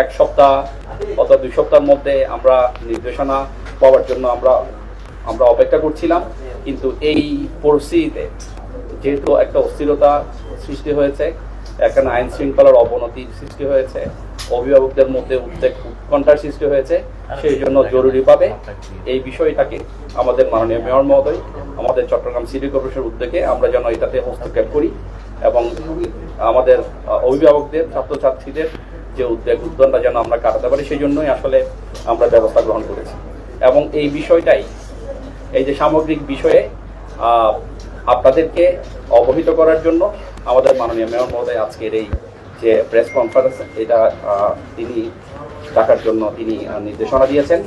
এক সপ্তাহ অথবা দুই সপ্তাহের মধ্যে আমরা নির্দেশনা পাওয়ার জন্য আমরা আমরা অপেক্ষা করছিলাম। কিন্তু এই পরিস্থিতিতে যেহেতু একটা অস্থিরতা সৃষ্টি হয়েছে, এখানে আইন শৃঙ্খলার অবনতি সৃষ্টি হয়েছে, অভিভাবকদের মধ্যে উদ্বেগ, উৎকণ্ঠার সৃষ্টি হয়েছে, সেই জন্য জরুরিভাবে এই বিষয়টাকে আমাদের মাননীয় মেয়র মহোদয়, আমাদের চট্টগ্রাম সিটি কর্পোরেশনের উদ্যোগে আমরা যেন এটাতে হস্তক্ষেপ করি এবং আমাদের অভিভাবকদের, ছাত্রছাত্রীদের যে উদ্বেগ উদ্দণ্ডা যেন আমরা কাটাতে পারি সেই জন্যই আসলে আমরা ব্যবস্থা গ্রহণ করেছি। এবং এই বিষয়টাই এই যে সামগ্রিক বিষয়ে আপনাদেরকে অবহিত করার জন্য আমাদের মাননীয় মেয়র মহোদয় আজকের এই যে প্রেস কনফারেন্স এটা তিনি ডাকার জন্য তিনি নির্দেশনা দিয়েছেন।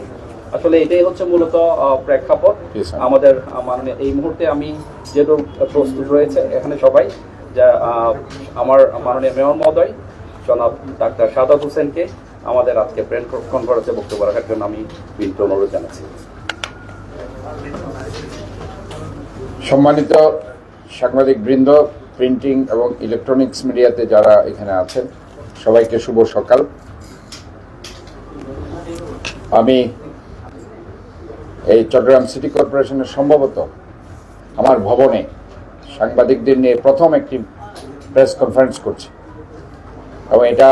আসলে এটাই হচ্ছে মূলত প্রেক্ষাপট। আমাদের মাননীয় এই মুহূর্তে আমি যেহেতু প্রস্তুত রয়েছে এখানে সবাই যা আমার মাননীয় মেয়র মহোদয় জনাব ডাক্তার সাদাত হোসেনকে আমাদের আজকে প্রেস কনফারেন্সে বক্তব্য রাখার জন্য আমি বিনীত অনুরোধ জানাচ্ছি। সম্মানিত সাংবাদিক বৃন্দ প্রিন্টিং এবং ইলেকট্রনিক্স মিডিয়াতে যারা এখানে আছেন, সবাইকে শুভ সকাল। আমি এই চট্টগ্রাম সিটি কর্পোরেশনের সম্ভবত আমার ভবনে সাংবাদিকদের নিয়ে প্রথম একটি প্রেস কনফারেন্স করছি। এবং এটা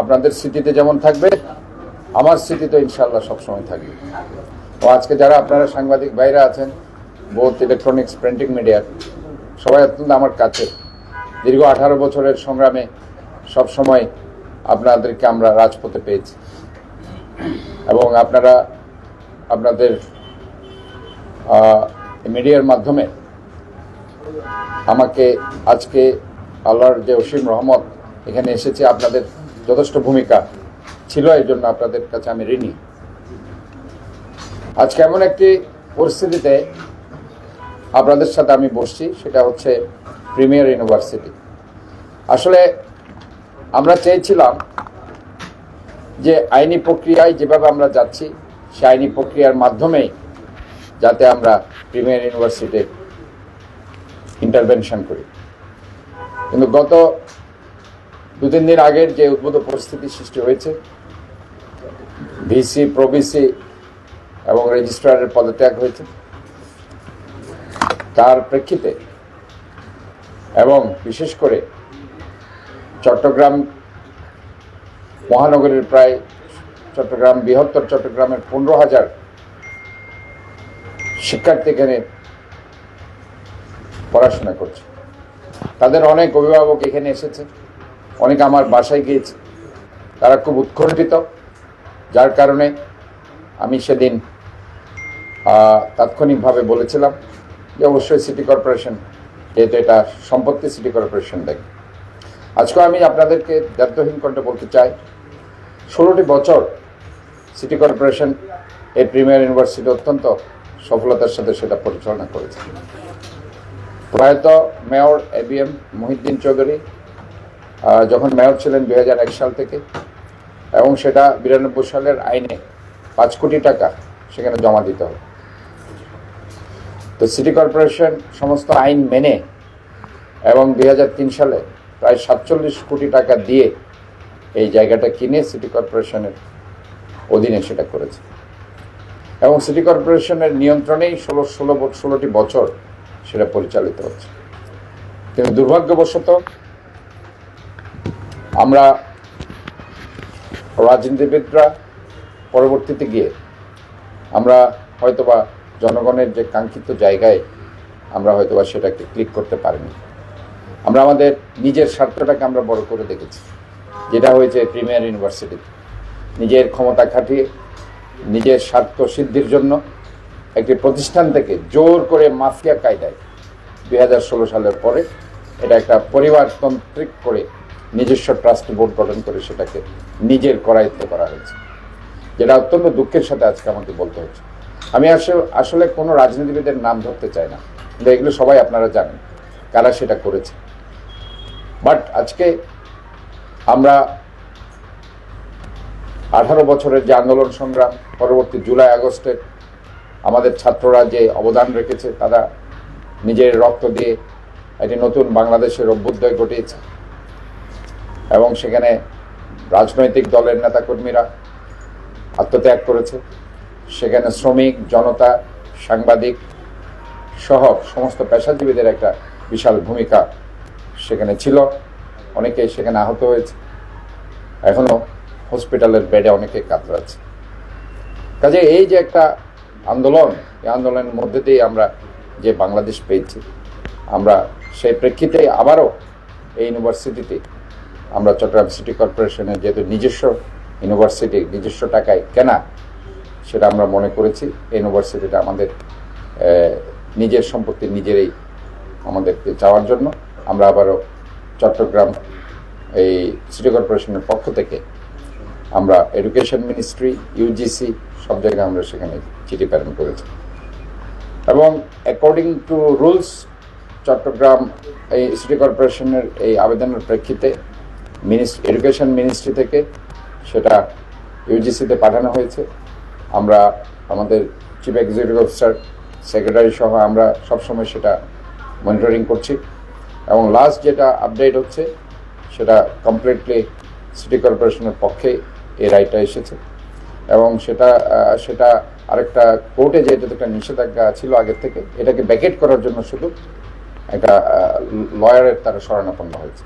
আপনাদের স্মৃতিতে যেমন থাকবে, আমার স্মৃতিতে ইনশাল্লাহ সবসময় থাকবে। ও আজকে যারা আপনারা সাংবাদিক বাইরে আছেন বোথ ইলেকট্রনিক্স প্রিন্টিং মিডিয়ার সবাই অত্যন্ত আমার কাছে। দীর্ঘ আঠারো বছরের সংগ্রামে সব সময় আপনাদেরকে আমরা রাজপথে পেয়েছি। এবং আপনারা, আপনাদের মিডিয়ার মাধ্যমে আমাকে আজকে আল্লাহর যে অসীম রহমত এখানে এসেছে আপনাদের যথেষ্ট ভূমিকা ছিল, এই জন্য আপনাদের কাছে আমি ঋণী। আজকে এমন একটি পরিস্থিতিতে আপনাদের সাথে আমি বসছি, সেটা হচ্ছে প্রিমিয়ার ইউনিভার্সিটি। আসলে আমরা চেয়েছিলাম যে আইনি প্রক্রিয়ায় যেভাবে আমরা যাচ্ছি সেই আইনি প্রক্রিয়ার মাধ্যমেই যাতে আমরা প্রিমিয়ার ইউনিভার্সিটি ইন্টারভেনশন করি। কিন্তু গত দু তিন দিন আগের যে উদ্ভূত পরিস্থিতি সৃষ্টি হয়েছে, ভিসি, প্রভিসি এবং রেজিস্ট্রারের পদত্যাগ হয়েছে। তার প্রেক্ষিতে এবং বিশেষ করে চট্টগ্রাম মহানগরের প্রায় চট্টগ্রাম, বৃহত্তর চট্টগ্রামের পনেরো হাজার শিক্ষার্থী এখানে পড়াশোনা করছে। তাদের অনেক অভিভাবক এখানে এসেছে। অনেক আমার বাসায় গিয়েছে। তারা খুব উৎকণ্ঠিত, যার কারণে আমি সেদিন তাৎক্ষণিকভাবে বলেছিলাম যে অবশ্যই সিটি কর্পোরেশন, যেহেতু এটা সম্পত্তি সিটি কর্পোরেশন দেখে। আজকে আমি আপনাদেরকে দায়িত্বহীন কণ্ঠে বলতে চাই, ষোলোটি বছর সিটি কর্পোরেশন এই প্রিমিয়ার ইউনিভার্সিটি অত্যন্ত সফলতার সাথে সেটা পরিচালনা করেছে। প্রয়াত mayor A B M Mohiuddin Chowdhury যখন মেয়র ছিলেন দুই হাজার এক সাল থেকে, এবং সেটা বিরানব্বই সালের আইনে পাঁচ কোটি টাকা সেখানে জমা দিতে হবে। তো সিটি কর্পোরেশন সমস্ত আইন মেনে এবং দুই হাজার তিন সালে প্রায় সাতচল্লিশ কোটি টাকা দিয়ে এই জায়গাটা কিনে সিটি কর্পোরেশনের অধীনে সেটা করেছে। এবং সিটি কর্পোরেশনের নিয়ন্ত্রণেই ষোলো ষোলো, ষোলোটি বছর সেটা পরিচালিত হচ্ছে। কিন্তু দুর্ভাগ্যবশত আমরা রাজনীতিবিদরা পরবর্তীতে গিয়ে আমরা হয়তোবা জনগণের যে কাঙ্ক্ষিত জায়গায় আমরা হয়তোবা সেটাকে ক্লিক করতে পারিনি। আমরা আমাদের নিজের স্বার্থটাকে আমরা বড় করে দেখেছি। যেটা হয়েছে প্রিমিয়ার ইউনিভার্সিটিতে নিজের ক্ষমতা খাটিয়ে, নিজের স্বার্থ সিদ্ধির জন্য একটি প্রতিষ্ঠান থেকে জোর করে মাফিয়া কায়দায় দুই হাজার ষোলো সালের পরে এটা একটা পরিবারতান্ত্রিক করে নিজস্ব ট্রাস্ট বোর্ড গঠন করে সেটাকে নিজের করায়ত্ত করা হয়েছে। যেটা অত্যন্ত দুঃখের সাথে আজকে আমাকে বলতে হচ্ছে। আমি আসলে কোনো রাজনীতিবিদের নাম ধরতে চাই না। কিন্তু এগুলো সবাই আপনারা জানেন, কারা সেটা করেছে। বাট আজকে আমরা আঠারো বছরের যে আন্দোলন সংগ্রাম, পরবর্তী জুলাই আগস্টের আমাদের ছাত্ররা যে অবদান রেখেছে, তারা নিজের রক্ত দিয়ে একটি নতুন বাংলাদেশের অভ্যুদয় ঘটিয়েছে। এবং সেখানে রাজনৈতিক দলের নেতাকর্মীরা আত্মত্যাগ করেছে। সেখানে শ্রমিক, জনতা, সাংবাদিক সহ সমস্ত পেশাজীবীদের একটা বিশাল ভূমিকা সেখানে ছিল। অনেকে সেখানে আহত হয়েছে। এখনও হসপিটালের বেডে অনেকে কাতরাচ্ছে। কাজে এই যে একটা আন্দোলন, এই আন্দোলনের মধ্যে দিয়ে আমরা যে বাংলাদেশ পেয়েছি, আমরা সেই প্রেক্ষিতে আবারও এই ইউনিভার্সিটিতে আমরা চট্টগ্রাম সিটি কর্পোরেশনের যেহেতু নিজস্ব ইউনিভার্সিটি, নিজস্ব টাকায় কেনা, সেটা আমরা মনে করেছি। এই ইউনিভার্সিটিটা আমাদের নিজের সম্পত্তি নিজেরই আমাদেরকে চাওয়ার জন্য। আমরা আবারও চট্টগ্রাম এই সিটি কর্পোরেশনের পক্ষ থেকে আমরা এডুকেশন মিনিস্ট্রি ইউজিসি সব জায়গায় আমরা সেখানে চিঠি প্রেরণ করেছি। এবং অ্যাকর্ডিং টু রুলস চট্টগ্রাম এই সিটি কর্পোরেশনের এই আবেদনের প্রেক্ষিতে মিনিস্ট্রি এডুকেশন মিনিস্ট্রি থেকে সেটা ইউজিসিতে পাঠানো হয়েছে। আমরা আমাদের চিফ এক্সিকিউটিভ অফিসার সেক্রেটারি সহ আমরা সবসময় সেটা মনিটরিং করছি। এবং লাস্ট যেটা আপডেট হচ্ছে, সেটা কমপ্লিটলি সিটি কর্পোরেশনের পক্ষে এই রায়টা এসেছে। এবং সেটা সেটা আরেকটা কোর্টে যে যেটা একটা নিষেধাজ্ঞা ছিল আগের থেকে, এটাকে ব্যাকেট করার জন্য শুধু একটা লয়ারের তারা শরণাপন্ন হয়েছে।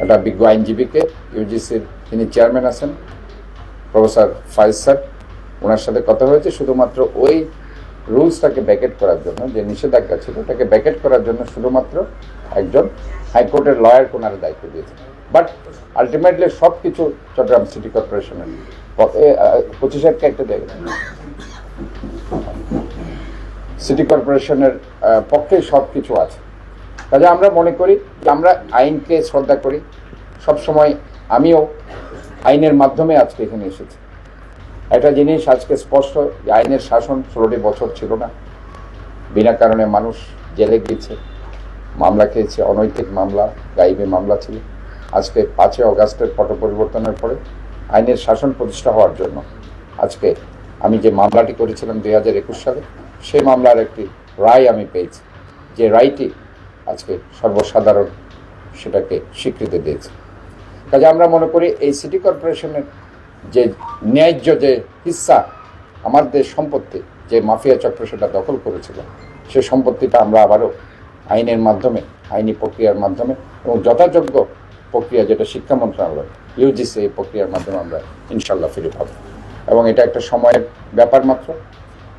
একটা বিজ্ঞ আইনজীবীকে, ইউজিসির তিনি চেয়ারম্যান আছেন, প্রফেসর ফাইজ স্যার, ওনার সাথে কথা হয়েছে শুধুমাত্র ওই রুলসটাকে ব্যাকেট করার জন্য, যে নিষেধাজ্ঞা ছিল ওটাকে ব্যাকেট করার জন্য শুধুমাত্র একজন হাইকোর্টের লয়ার ওনার দায়িত্ব দিয়েছে বাট আলটিমেটলি সব কিছু চট্টগ্রাম সিটি কর্পোরেশনের পঁচিশ একটা একটা জায়গা। সিটি কর্পোরেশনের পক্ষে সব কিছু আছে। কাজে আমরা মনে করি যে আমরা আইনকে শ্রদ্ধা করি। সবসময় আমিও আইনের মাধ্যমে আজকে এখানে এসেছি। একটা জিনিস আজকে স্পষ্ট যে আইনের শাসন ষোলোটি বছর ছিল না। বিনা কারণে মানুষ জেলে গিয়েছে, মামলা খেয়েছে, অনৈতিক মামলা, গাইবে মামলা ছিল। আজকে পাঁচই অগাস্টের পট পরিবর্তনের পরে আইনের শাসন প্রতিষ্ঠা হওয়ার জন্য আজকে আমি যে মামলাটি করেছিলাম দুই হাজার একুশ সালে, সেই মামলার একটি রায় আমি পেয়েছি। যে রায়টি আজকে সর্বসাধারণ সেটাকে স্বীকৃতি দিয়েছে। কাজে আমরা মনে করি এই সিটি কর্পোরেশনের যে ন্যায্য যে হিস্সা আমাদের সম্পত্তি, যে মাফিয়া চক্র সেটা দখল করেছিল, সে সম্পত্তিটা আমরা আবারও আইনের মাধ্যমে, আইনি প্রক্রিয়ার মাধ্যমে এবং যথাযোগ্য প্রক্রিয়া যেটা শিক্ষা মন্ত্রণালয়, ইউজিসি এই প্রক্রিয়ার মাধ্যমে আমরা ইনশাল্লাহ ফিরে পাবো। এবং এটা একটা সময়ের ব্যাপার মাত্র।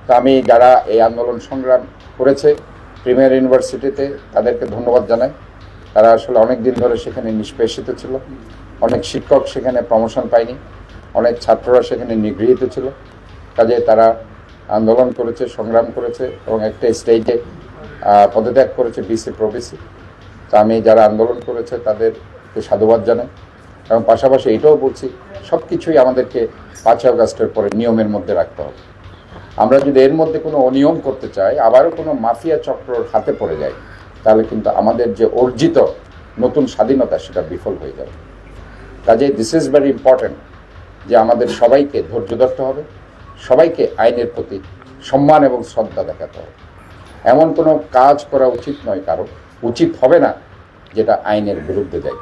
তো আমি যারা এই আন্দোলন সংগ্রাম করেছে প্রিমিয়ার ইউনিভার্সিটিতে তাদেরকে ধন্যবাদ জানাই। তারা আসলে অনেক দিন ধরে সেখানে নিষ্পেষিত ছিল। অনেক শিক্ষক সেখানে প্রমোশন পায়নি। অনেক ছাত্ররা সেখানে নিগৃহীত ছিল। কাজে তারা আন্দোলন করেছে, সংগ্রাম করেছে এবং একটা স্টেজে পদত্যাগ করেছে বিসি প্রবিসি তা আমি যারা আন্দোলন করেছে তাদেরকে সাধুবাদ জানাই। এবং পাশাপাশি এটাও বলছি সব কিছুই আমাদেরকে পাঁচই আগস্টের পরে নিয়মের মধ্যে রাখতে হবে। আমরা যদি এর মধ্যে কোনো অনিয়ম করতে চাই, আবারও কোনো মাফিয়া চক্রর হাতে পড়ে যায়, তাহলে কিন্তু আমাদের যে অর্জিত নতুন স্বাধীনতা সেটা বিফল হয়ে যাবে। কাজে দিস ইজ ভেরি ইম্পর্ট্যান্ট যে আমাদের সবাইকে ধৈর্য ধরতে হবে, সবাইকে আইনের প্রতি সম্মান এবং শ্রদ্ধা দেখাতে হবে। এমন কোনো কাজ করা উচিত নয় কারও, উচিত হবে না যেটা আইনের বিরুদ্ধে যায়।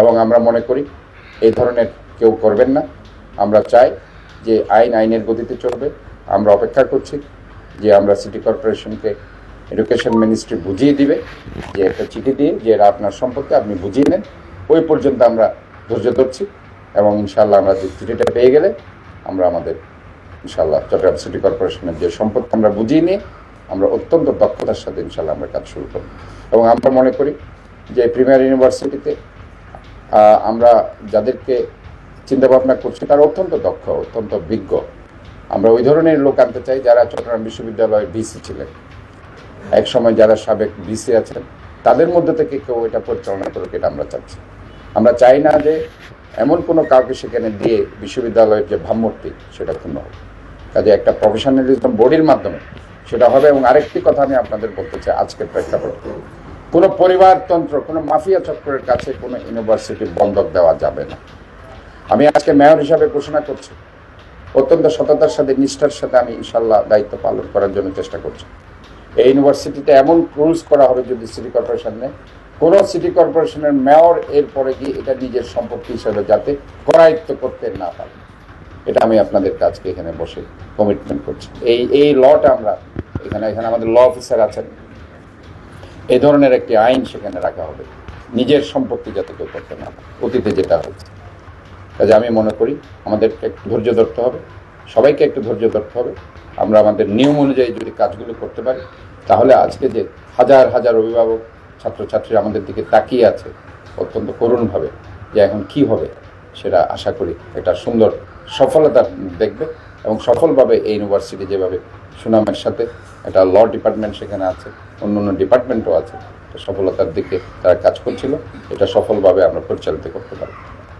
এবং আমরা মনে করি এই ধরনের কেউ করবেন না। আমরা চাই যে আইন আইনের গতিতে চলবে। আমরা অপেক্ষা করছি যে আমরা সিটি কর্পোরেশনকে এডুকেশন মিনিস্ট্রি বুঝিয়ে দিবে, যে একটা চিঠি দিয়ে, যে এটা আপনার সম্পর্কে আপনি বুঝিয়ে নেন। ওই পর্যন্ত আমরা ধৈর্য ধরছি এবং ইনশাল্লাহ আমরা যে চিঠিটা পেয়ে গেলে আমরা আমাদের ইনশাল্লাহ চট্টগ্রাম সিটি কর্পোরেশনের যে সম্পত্তি আমরা বুঝিয়ে নিয়ে আমরা অত্যন্ত দক্ষতার সাথে ইনশাল্লাহ আমরা কাজ শুরু করব। এবং আমরা মনে করি যে প্রিমিয়ার ইউনিভার্সিটিতে আমরা যাদেরকে চিন্তা ভাবনা করছি তারা অত্যন্ত দক্ষ, অত্যন্ত বিজ্ঞ। আমরা ওই ধরনের লোক আনতে চাই যারা চট্টগ্রাম বিশ্ববিদ্যালয়ের ভিসি ছিলেন। এক সময় যারা সাবেক ভিসি আছেন, তাদের মধ্যে থেকে কেউ এটা পরিচালনা করুক, এটা আমরা চাচ্ছি। আমরা চাই না যে এমন কোনো কাউকে সেখানে দিয়ে বিশ্ববিদ্যালয়ের যে ভাবমূর্তি, সেটা ক্ষুণ্ণ হবে কাজে একটা প্রফেশনালিজম বডির মাধ্যমে সেটা হবে এবং আরেকটি কথা আমি আপনাদের বলতে চাই আজকের প্রেক্ষাপটে। কোনো পরিবারতন্ত্র কোনো মাফিয়া চক্রের কাছে কোনো ইউনিভার্সিটি বন্ধক দেওয়া যাবে না। আমি আজকে মেয়র হিসাবে ঘোষণা করছি অত্যন্ত সততার সাথে, নিষ্ঠার সাথে আমি ইনশাল্লাহ দায়িত্ব পালন করার জন্য চেষ্টা করছি। এই ইউনিভার্সিটিতে এমন রুলস করা হবে যদি সিটি কর্পোরেশন কোনো সিটি কর্পোরেশনের মেয়র এরপরে গিয়ে এটা নিজের সম্পত্তি হিসেবে যাতে করায়ত্ত করতে না পারে। এটা আমি আপনাদের কাজকে এখানে বসে কমিটমেন্ট করছি। এই এই লটা আমরা এখানে এখানে আমাদের ল অফিসার আছেন। এ ধরনের একটি আইন সেখানে রাখা হবে। নিজের সম্পত্তি যাতে কেউ করতে না অতীতে যেটা হয়েছে। কাজে আমি মনে করি আমাদেরকে একটু ধৈর্য ধরতে হবে, সবাইকে একটু ধৈর্য ধরতে হবে। আমরা আমাদের নিয়ম অনুযায়ী যদি কাজগুলো করতে পারি, তাহলে আজকে যে হাজার হাজার অভিভাবক ছাত্রছাত্রী আমাদের দিকে তাকিয়ে আছে অত্যন্ত করুণভাবে যে এখন কি হবে সেটা আশা করি একটা সুন্দর সফলতা দেখবে এবং সফলভাবে এই ইউনিভার্সিটি যেভাবে সুনামের সাথে একটা ল ডিপার্টমেন্ট সেখানে আছে, অন্য অন্য ডিপার্টমেন্টও আছে, সফলতার দিকে তারা কাজ করছিল। এটা সফলভাবে আমরা পরিচালিত করতে পারি।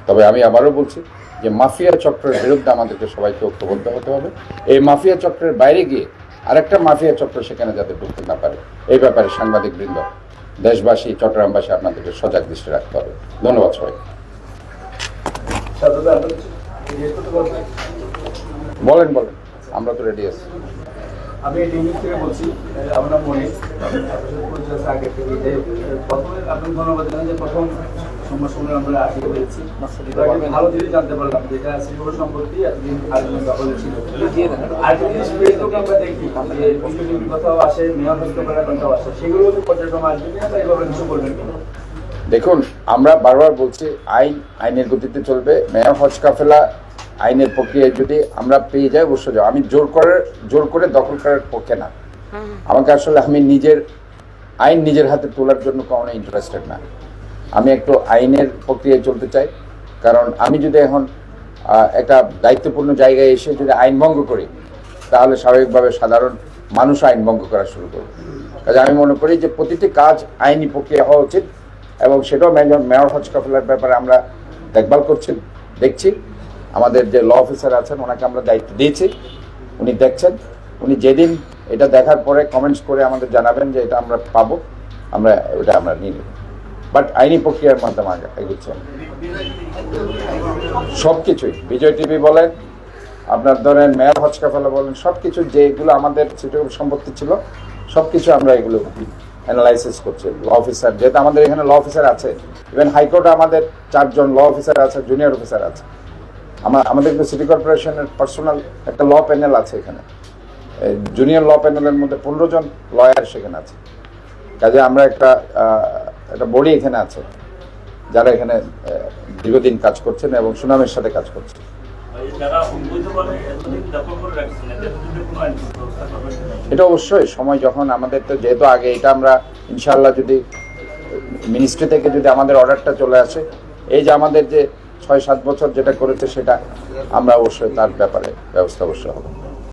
তবে আমি আবারও বলছি যে মাফিয়া চক্রের বিরুদ্ধে আমাদেরকে সবাইকে ঐক্যবদ্ধ হতে হবে। এই মাফিয়া চক্রের বাইরে গিয়ে আরেকটা মাফিয়া চক্র সেখানে যাতে ঢুকতে না পারে। এই ব্যাপারে সাংবাদিক বৃন্দ দেশবাসী চট্টগ্রামবাসী আপনাদেরকে সজাগ দৃষ্টি রাখতে হবে। ধন্যবাদ সবাই বলেন বলেন। আমরা তো রেডি আছি। আমি এই টিম থেকে বলছি আমরা মনে আগে থেকে যে প্রথমে আপনি ধন্যবাদ জানাই যে প্রথম আমরা আসি হয়েছি ভালো জিনিস জানতে পারলাম যেটা শিল্প সম্পত্তি এতদিন দখলে ছিল জিনিস ফেসবুক আমরা দেখি যে কথাও আসে মেয়র হস্তকলার কথাও আসে সেগুলো পর্যটন আসবে কিনা বা এইভাবে কিছু কিনা? দেখুন আমরা বারবার বলছি আইন আইনের গতিতে চলবে মেয়র হজ কাফেলা আইনের প্রক্রিয়ায় যদি আমরা পেয়ে যাই অবশ্য যাও। আমি জোর করে জোর করে দখল করার পক্ষে না। আমাকে আসলে আমি নিজের আইন নিজের হাতে তোলার জন্য কখনো ইন্টারেস্টেড না। আমি একটু আইনের প্রক্রিয়ায় চলতে চাই। কারণ আমি যদি এখন একটা দায়িত্বপূর্ণ জায়গায় এসে যদি আইন ভঙ্গ করি, তাহলে স্বাভাবিকভাবে সাধারণ মানুষ আইন ভঙ্গ করা শুরু করবে। কাজে আমি মনে করি যে প্রতিটি কাজ আইনি প্রক্রিয়া হওয়া উচিত এবং সেটাও মেয়র মেয়র হজ কাফেলার ব্যাপারে আমরা দেখভাল করছি, দেখছি। আমাদের যে ল অফিসার আছেন, ওনাকে আমরা দায়িত্ব দিয়েছি। উনি দেখছেন। উনি যেদিন এটা দেখার পরে কমেন্টস করে আমাদের জানাবেন যে এটা আমরা পাবো, আমরা, ওটা আমরা নিয়ে নেব। বাট আইনি প্রক্রিয়ার মাধ্যমে আগে এগুচ্ছে। সব কিছুই বিজয় টিভি বলেন, আপনার ধরেন মেয়র হজকাফালা বলেন সব কিছু যেগুলো আমাদের সিটি সম্পত্তি ছিল সব কিছু আমরা এগুলো অ্যানালাইসিস করছি। ল অফিসার যেহেতু আমাদের এখানে ল অফিসার আছে ইভেন হাইকোর্টে আমাদের চারজন ল অফিসার আছে জুনিয়র অফিসার আছে। আমার, আমাদের সিটি কর্পোরেশনের পার্সোনাল একটা ল প্যানেল আছে এখানে। জুনিয়র ল প্যানেলের মধ্যে পনেরো জন লয়ার সেখানে আছে। কাজে আমরা একটা একটা বডি এখানে আছে যারা এখানে দীর্ঘদিন কাজ করছেন এবং সুনামের সাথে কাজ করছেন? এটা অবশ্যই সময় যখন আমাদের তো যেহেতু আগে এটা আমরা ইনশাল্লাহ যদি মিনিস্ট্রি থেকে যদি আমাদের অর্ডারটা চলে আসে এই যে আমাদের যে ছয় সাত বছর যেটা করেছে সেটা আমরা অবশ্যই তার ব্যাপারে ব্যবস্থা অবশ্যই হবে